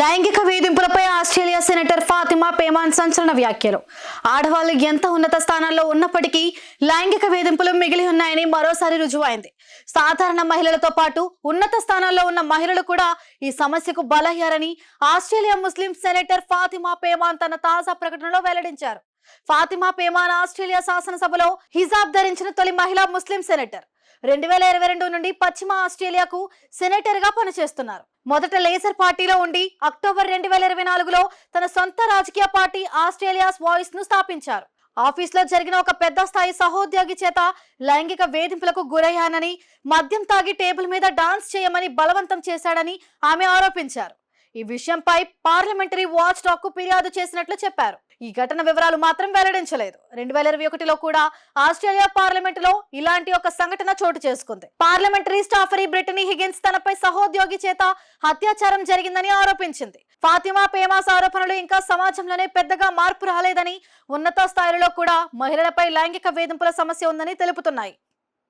లైంగిక వేధింపులపై Australia senator Fatima Payman సంచలన వ్యాఖ్యలు. ఆడవాళ్ళు ఎంత ఉన్నత స్థానాల్లో ఉన్నప్పటికీ లైంగిక వేధింపులు మిగిలి ఉన్నాయని మరోసారి రుజువైంది. సాధారణ మహిళలతో పాటు ఉన్నత స్థానాల్లో ఉన్న మహిళలు కూడా ఈ సమస్యకు బలయ్యారని Australia Muslim senator Fatima Payman తన తాజా ప్రకటనలో వెల్లడించారు. ఫాతిమా పేమాన్ ఆస్ట్రేలియా శాసనసభలో హిజాబ్ ధరించిన తొలి మహిళా ముస్లిం సెనేటర్. రెండు వేల ఇరవై రెండు నుండి పశ్చిమ ఆస్ట్రేలియాకు సెనేటర్గా పనిచేస్తున్నారు. మొదట లేజర్ పార్టీలో ఉండి అక్టోబర్ రెండు వేల ఇరవై నాలుగులో తన సొంత రాజకీయ పార్టీ ఆస్ట్రేలియాస్ వాయిస్ను స్థాపించారు. ఆఫీస్లో జరిగిన ఒక పెద్ద స్థాయి సహోద్యోగి చేత లైంగిక వేధింపులకు గురయ్యానని మద్యం తాగి టేబుల్ మీద డాన్స్ చేయమని బలవంతం చేశాడని ఆమె ఆరోపించారు. ఈ విషయంపై పార్లమెంటరీ వాచ్ డాగ్కు ఫిర్యాదు చేసినట్లు చెప్పారు. ఈ ఘటన వివరాలు మాత్రం వెల్లడించలేదు. రెండు వేల ఇరవై ఒకటిలో కూడా ఆస్ట్రేలియా పార్లమెంట్లో ఇలాంటి ఒక సంఘటన చోటు చేసుకుంది. పార్లమెంటరీ స్టాఫరీ బ్రిటనీ హిగిన్స్ తనపై సహోద్యోగి చేత అత్యాచారం జరిగిందని ఆరోపించింది. ఫాతిమా పేమాస్ ఆరోపణలు ఇంకా సమాజంలోనే పెద్దగా మార్పు రాలేదని ఉన్నత స్థాయిలో కూడా మహిళలపై లైంగిక వేధింపుల సమస్య ఉందని తెలుపుతున్నాయి.